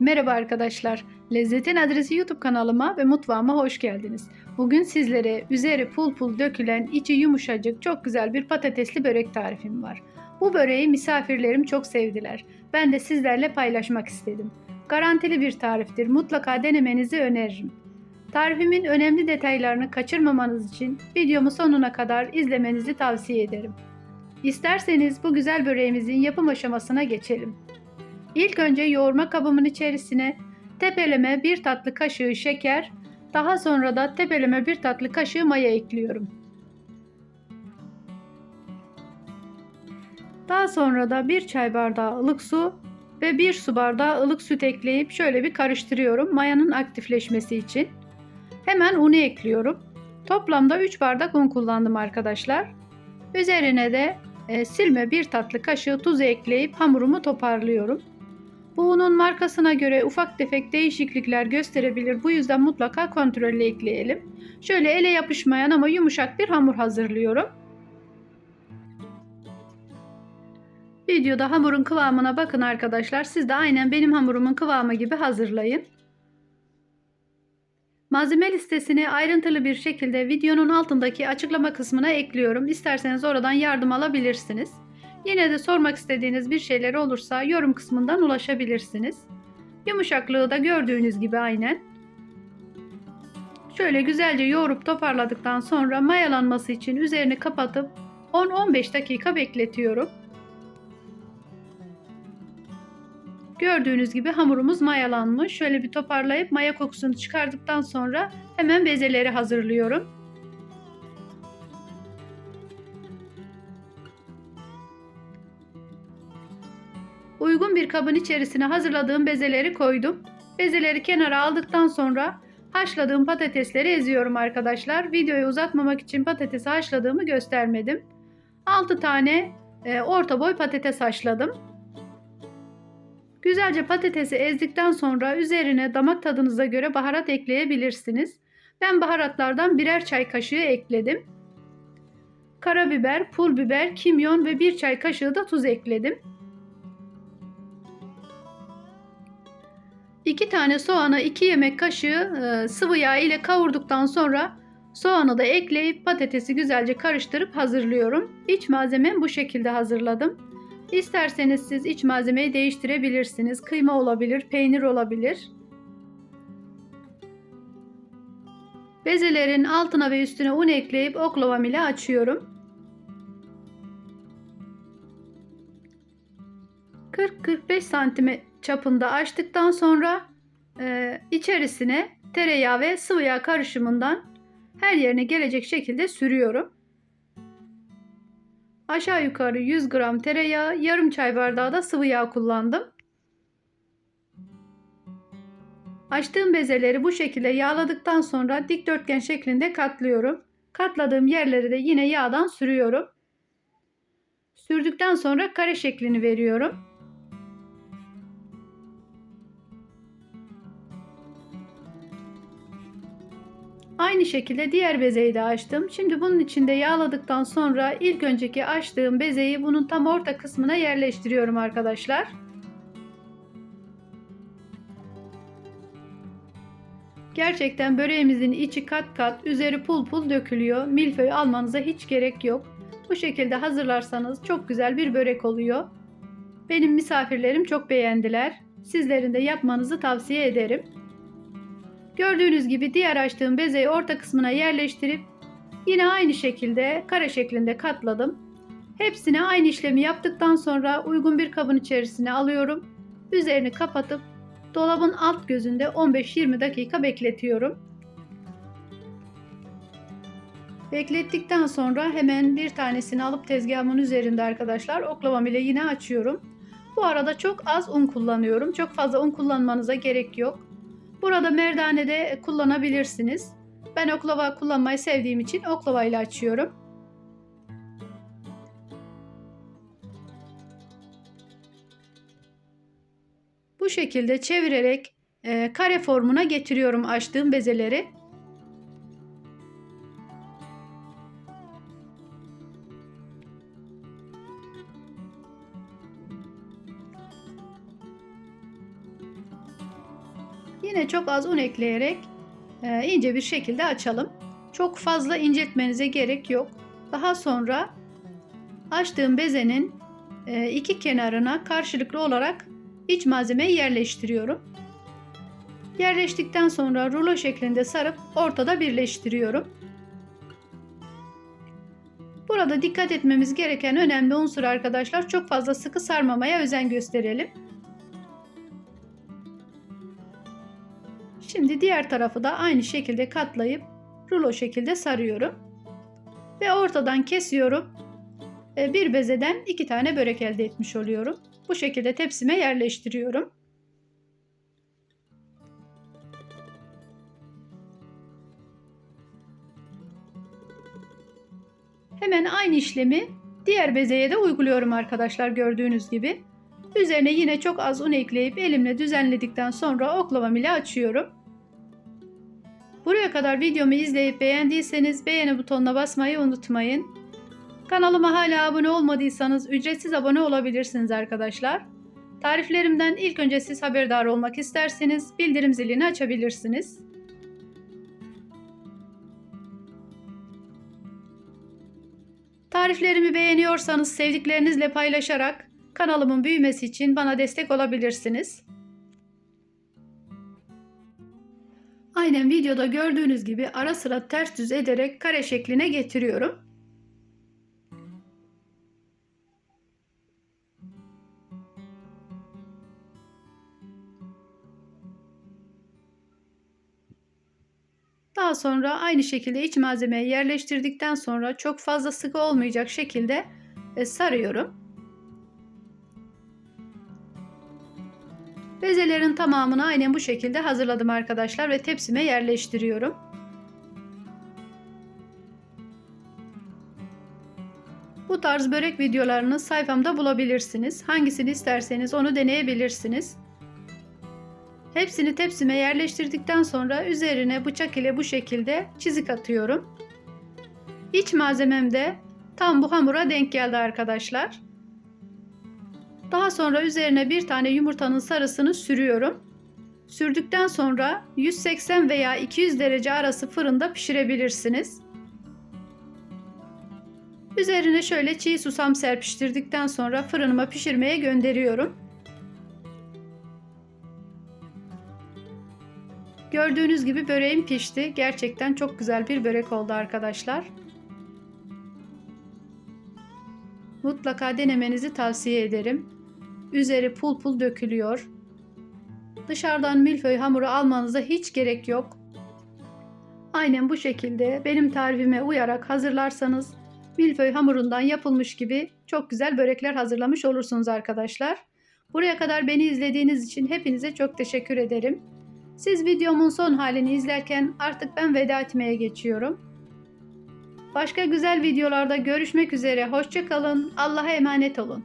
Merhaba arkadaşlar. Lezzetin Adresi YouTube kanalıma ve mutfağıma hoş geldiniz. Bugün sizlere üzeri pul pul dökülen, içi yumuşacık, çok güzel bir patatesli börek tarifim var. Bu böreği misafirlerim çok sevdiler. Ben de sizlerle paylaşmak istedim. Garantili bir tariftir. Mutlaka denemenizi öneririm. Tarifimin önemli detaylarını kaçırmamanız için videomu sonuna kadar izlemenizi tavsiye ederim. İsterseniz bu güzel böreğimizin yapım aşamasına geçelim. İlk önce yoğurma kabımın içerisine tepeleme bir tatlı kaşığı şeker, daha sonra da tepeleme bir tatlı kaşığı maya ekliyorum. Daha sonra da bir çay bardağı ılık su ve bir su bardağı ılık süt ekleyip şöyle bir karıştırıyorum mayanın aktifleşmesi için. Hemen unu ekliyorum. Toplamda 3 bardak un kullandım arkadaşlar. Üzerine de e, silme bir tatlı kaşığı tuz ekleyip hamurumu toparlıyorum. Bu unun markasına göre ufak tefek değişiklikler gösterebilir. Bu yüzden mutlaka kontrollü ekleyelim. Şöyle ele yapışmayan ama yumuşak bir hamur hazırlıyorum. Videoda hamurun kıvamına bakın arkadaşlar. Siz de aynen benim hamurumun kıvamı gibi hazırlayın. Malzeme listesini ayrıntılı bir şekilde videonun altındaki açıklama kısmına ekliyorum. İsterseniz oradan yardım alabilirsiniz. Yine de sormak istediğiniz bir şeyler olursa yorum kısmından ulaşabilirsiniz. Yumuşaklığı da gördüğünüz gibi aynen. Şöyle güzelce yoğurup toparladıktan sonra mayalanması için üzerini kapatıp 10-15 dakika bekletiyorum. Gördüğünüz gibi hamurumuz mayalanmış. Şöyle bir toparlayıp maya kokusunu çıkardıktan sonra hemen bezeleri hazırlıyorum. Kabın içerisine hazırladığım bezeleri koydum. Bezeleri kenara aldıktan sonra haşladığım patatesleri eziyorum arkadaşlar. Videoyu uzatmamak için patatesi haşladığımı göstermedim. 6 tane e, orta boy patates haşladım. Güzelce patatesi ezdikten sonra üzerine damak tadınıza göre baharat ekleyebilirsiniz. Ben baharatlardan birer çay kaşığı ekledim. Karabiber, pul biber, kimyon ve bir çay kaşığı da tuz ekledim. 2 tane soğanı 2 yemek kaşığı e, sıvı yağ ile kavurduktan sonra soğanı da ekleyip patatesi güzelce karıştırıp hazırlıyorum. İç malzememi bu şekilde hazırladım. İsterseniz siz iç malzemeyi değiştirebilirsiniz. Kıyma olabilir, peynir olabilir. Bezelerin altına ve üstüne un ekleyip oklavam ile açıyorum. 40-45 santime çapında açtıktan sonra e, içerisine tereyağı ve sıvı yağ karışımından her yerine gelecek şekilde sürüyorum. Aşağı yukarı 100 gram tereyağı, yarım çay bardağı da sıvı yağ kullandım. Açtığım bezeleri bu şekilde yağladıktan sonra dikdörtgen şeklinde katlıyorum. Katladığım yerleri de yine yağdan sürüyorum. Sürdükten sonra kare şeklini veriyorum. Aynı şekilde diğer bezeyi de açtım. Şimdi bunun içinde yağladıktan sonra ilk önceki açtığım bezeyi bunun tam orta kısmına yerleştiriyorum arkadaşlar. Gerçekten böreğimizin içi kat kat, üzeri pul pul dökülüyor. Milföy almanıza hiç gerek yok. Bu şekilde hazırlarsanız çok güzel bir börek oluyor. Benim misafirlerim çok beğendiler. Sizlerin de yapmanızı tavsiye ederim. Gördüğünüz gibi diğer açtığım bezeyi orta kısmına yerleştirip yine aynı şekilde kare şeklinde katladım. Hepsine aynı işlemi yaptıktan sonra uygun bir kabın içerisine alıyorum. Üzerini kapatıp dolabın alt gözünde 15-20 dakika bekletiyorum. Beklettikten sonra hemen bir tanesini alıp tezgahımın üzerinde arkadaşlar oklavam ile yine açıyorum. Bu arada çok az un kullanıyorum. Çok fazla un kullanmanıza gerek yok. Burada merdane de kullanabilirsiniz. Ben oklava kullanmayı sevdiğim için oklava ile açıyorum. Bu şekilde çevirerek e, kare formuna getiriyorum açtığım bezeleri. Yine çok az un ekleyerek e, ince bir şekilde açalım. Çok fazla inceltmenize gerek yok. Daha sonra açtığım bezenin e, iki kenarına karşılıklı olarak iç malzemeyi yerleştiriyorum. Yerleştikten sonra rulo şeklinde sarıp ortada birleştiriyorum. Burada dikkat etmemiz gereken önemli unsur arkadaşlar çok fazla sıkı sarmamaya özen gösterelim. Şimdi diğer tarafı da aynı şekilde katlayıp rulo şekilde sarıyorum. Ve ortadan kesiyorum. E, bir bezeden iki tane börek elde etmiş oluyorum. Bu şekilde tepsime yerleştiriyorum. Hemen aynı işlemi diğer bezeye de uyguluyorum arkadaşlar gördüğünüz gibi. Üzerine yine çok az un ekleyip elimle düzenledikten sonra oklavam ile açıyorum. Buraya kadar videomu izleyip beğendiyseniz beğeni butonuna basmayı unutmayın. Kanalıma hala abone olmadıysanız ücretsiz abone olabilirsiniz arkadaşlar. Tariflerimden ilk önce siz haberdar olmak isterseniz bildirim zilini açabilirsiniz. Tariflerimi beğeniyorsanız sevdiklerinizle paylaşarak kanalımın büyümesi için bana destek olabilirsiniz. Aynen videoda gördüğünüz gibi ara sıra ters düz ederek kare şekline getiriyorum. Daha sonra aynı şekilde iç malzemeyi yerleştirdikten sonra çok fazla sıkı olmayacak şekilde e, sarıyorum. Bezelerin tamamını aynen bu şekilde hazırladım arkadaşlar ve tepsime yerleştiriyorum. Bu tarz börek videolarını sayfamda bulabilirsiniz. Hangisini isterseniz onu deneyebilirsiniz. Hepsini tepsime yerleştirdikten sonra üzerine bıçak ile bu şekilde çizik atıyorum. İç malzemem de tam bu hamura denk geldi arkadaşlar. Daha sonra üzerine bir tane yumurtanın sarısını sürüyorum. Sürdükten sonra 180 veya 200 derece arası fırında pişirebilirsiniz. Üzerine şöyle çiğ susam serpiştirdikten sonra fırınıma pişirmeye gönderiyorum. Gördüğünüz gibi böreğim pişti. Gerçekten çok güzel bir börek oldu arkadaşlar. Mutlaka denemenizi tavsiye ederim. Üzeri pul pul dökülüyor. Dışarıdan milföy hamuru almanıza hiç gerek yok. Aynen bu şekilde benim tarifime uyarak hazırlarsanız milföy hamurundan yapılmış gibi çok güzel börekler hazırlamış olursunuz arkadaşlar. Buraya kadar beni izlediğiniz için hepinize çok teşekkür ederim. Siz videomun son halini izlerken artık ben veda etmeye geçiyorum. Başka güzel videolarda görüşmek üzere. Hoşçakalın. Allah'a emanet olun.